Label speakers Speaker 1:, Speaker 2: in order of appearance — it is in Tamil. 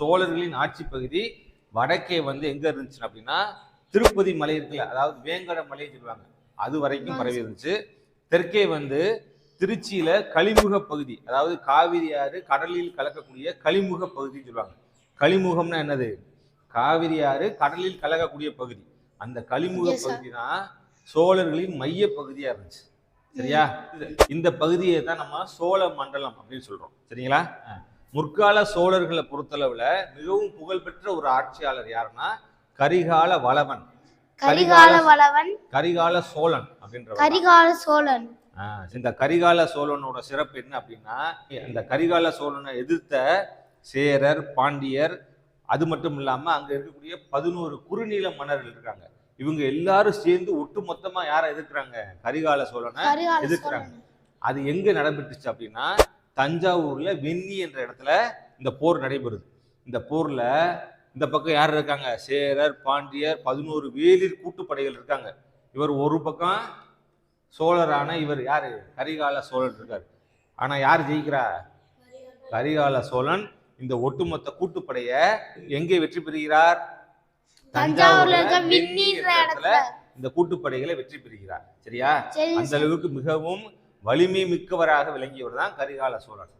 Speaker 1: சோழர்களின் ஆட்சி பகுதி வடக்கே வந்து எங்க இருந்துச்சு அப்படின்னா திருப்பதி மலை இருக்குல்ல அதாவது வேங்கட மலை சொல்லுவாங்க. அது வரைக்கும் பரவி இருந்துச்சு. தெற்கே வந்து திருச்சியில கலிமுக பகுதி அதாவது காவிரி ஆறு கடலில் கலக்கக்கூடிய கலிமுக பகுதின்னு சொல்லுவாங்க. கலிமுகம்னா என்னது? காவிரி ஆறு கடலில் கலக்கக்கூடிய பகுதி. அந்த கலிமுக. பகுதி தான் சோழர்களின் மைய பகுதியா இருந்துச்சு. சரியா? இந்த பகுதியை தான் நம்ம சோழ மண்டலம் அப்படின்னு சொல்றோம். சரிங்களா? முற்கால சோழர்களை பொறுத்தளவுல மிகவும் புகழ்பெற்ற ஒரு ஆட்சியாளர் யாருன்னா கரிகால வளவன்.
Speaker 2: கரிகால வளவன்.
Speaker 1: கரிகால சோழன் அப்படின்ற
Speaker 2: கரிகால சோழன்.
Speaker 1: இந்த கரிகால சோழனோட சிறப்பு என்ன அப்படின்னா அந்த கரிகால சோழனை எதிர்த்த சேரர் பாண்டியர் அது மட்டும் இல்லாம அங்க இருக்கக்கூடிய பதினோரு குறுநில மன்னர்கள் இருக்காங்க. இவங்க எல்லாரும் சேர்ந்து ஒட்டு மொத்தமா யாரை எதிர்க்கிறாங்க? கரிகால சோழனை எதிர்க்கிறாங்க. அது எங்க நடைபெற்றுச்சு அப்படின்னா தஞ்சாவூர்ல வெண்ணி என்ற இடத்துல இந்த போர் நடைபெறுது. இந்த போர்ல இந்த பக்கம் யார் இருக்காங்க? சேரர் பாண்டியர் பதினோரு வேலிர் கூட்டுப்படைகள் இருக்காங்க. இவர் ஒரு பக்கம் சோழரான இவர் யாரு? கரிகால சோழன் இருக்காரு. ஆனா யார் ஜெயிக்கிறா? கரிகால சோழன். இந்த ஒட்டுமொத்த கூட்டுப்படைய எங்கே வெற்றி பெறுகிறார்?
Speaker 2: தஞ்சாவூர்ல இடத்துல.
Speaker 1: இந்த கூட்டுப்படைகளை வெற்றி பெறுகிறார். சரியா?
Speaker 2: சரி
Speaker 1: அந்த அளவுக்கு மிகவும் வலிமை மிக்கவராக விளங்கியவர் தான் கரிகால சோழன்.